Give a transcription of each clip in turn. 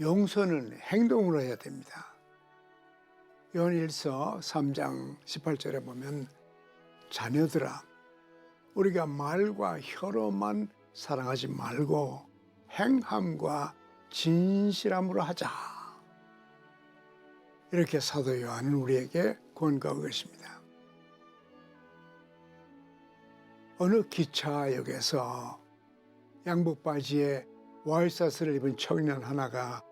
용서는 행동으로 해야 됩니다. 요한일서 3장 18절에 보면 자녀들아 우리가 말과 혀로만 사랑하지 말고 행함과 진실함으로 하자. 이렇게 사도 요한은 우리에게 권고하고 계십니다. 어느 기차역에서 양복 바지에 와이셔츠를 입은 청년 하나가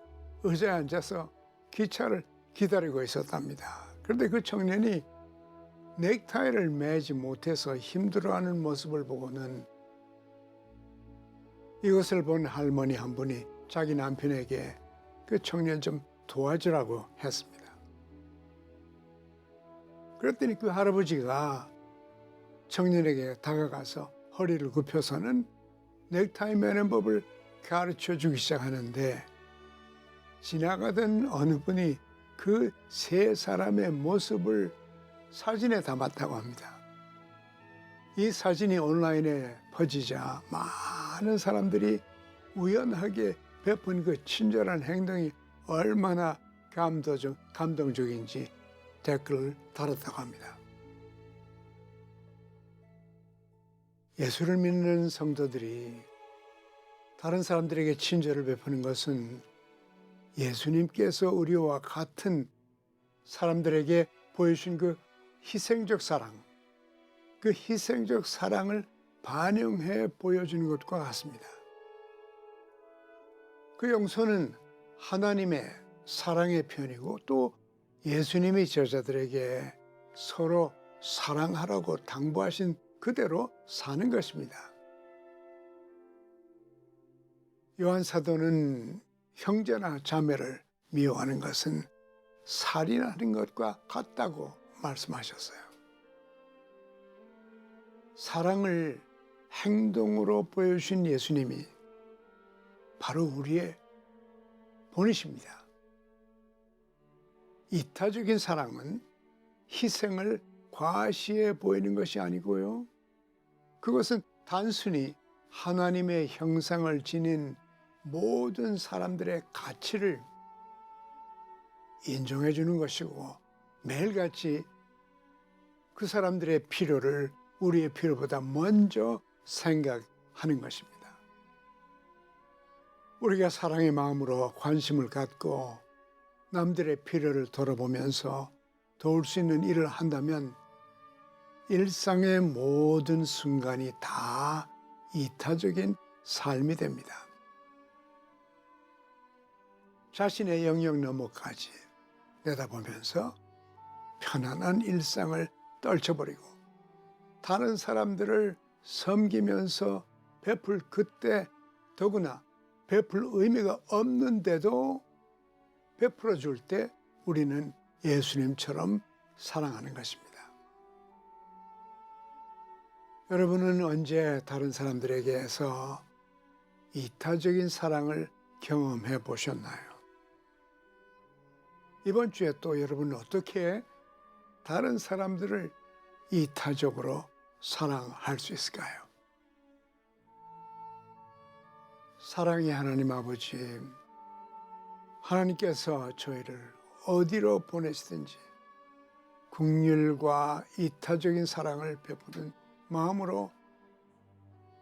의자에 앉아서 기차를 기다리고 있었답니다. 그런데 그 청년이 넥타이를 매지 못해서 힘들어하는 모습을 보고는 이것을 본 할머니 한 분이 자기 남편에게 그 청년 좀 도와주라고 했습니다. 그랬더니 그 할아버지가 청년에게 다가가서 허리를 굽혀서는 넥타이 매는 법을 가르쳐 주기 시작하는데 지나가던 어느 분이 그 세 사람의 모습을 사진에 담았다고 합니다. 이 사진이 온라인에 퍼지자 많은 사람들이 우연하게 베푼 그 친절한 행동이 얼마나 감동적, 감동적인지 댓글을 달았다고 합니다. 예수를 믿는 성도들이 다른 사람들에게 친절을 베푸는 것은 예수님께서 우리와 같은 사람들에게 보여주신 그 희생적 사랑, 그 희생적 사랑을 반영해 보여주는 것과 같습니다. 그 용서는 하나님의 사랑의 편이고 또 예수님이 제자들에게 서로 사랑하라고 당부하신 그대로 사는 것입니다. 요한 사도는 형제나 자매를 미워하는 것은 살인하는 것과 같다고 말씀하셨어요. 사랑을 행동으로 보여주신 예수님이 바로 우리의 본이십니다. 이타적인 사랑은 희생을 과시해 보이는 것이 아니고요. 그것은 단순히 하나님의 형상을 지닌 모든 사람들의 가치를 인정해 주는 것이고 매일같이 그 사람들의 필요를 우리의 필요보다 먼저 생각하는 것입니다. 우리가 사랑의 마음으로 관심을 갖고 남들의 필요를 돌아보면서 도울 수 있는 일을 한다면 일상의 모든 순간이 다 이타적인 삶이 됩니다. 자신의 영역 너머까지 내다보면서 편안한 일상을 떨쳐버리고 다른 사람들을 섬기면서 베풀 그때 더구나 베풀 의미가 없는데도 베풀어 줄 때 우리는 예수님처럼 사랑하는 것입니다. 여러분은 언제 다른 사람들에게서 이타적인 사랑을 경험해 보셨나요? 이번 주에 또 여러분은 어떻게 다른 사람들을 이타적으로 사랑할 수 있을까요? 사랑의 하나님 아버지, 하나님께서 저희를 어디로 보내시든지 국률과 이타적인 사랑을 베푸는 마음으로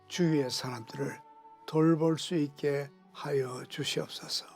주위의 사람들을 돌볼 수 있게 하여 주시옵소서.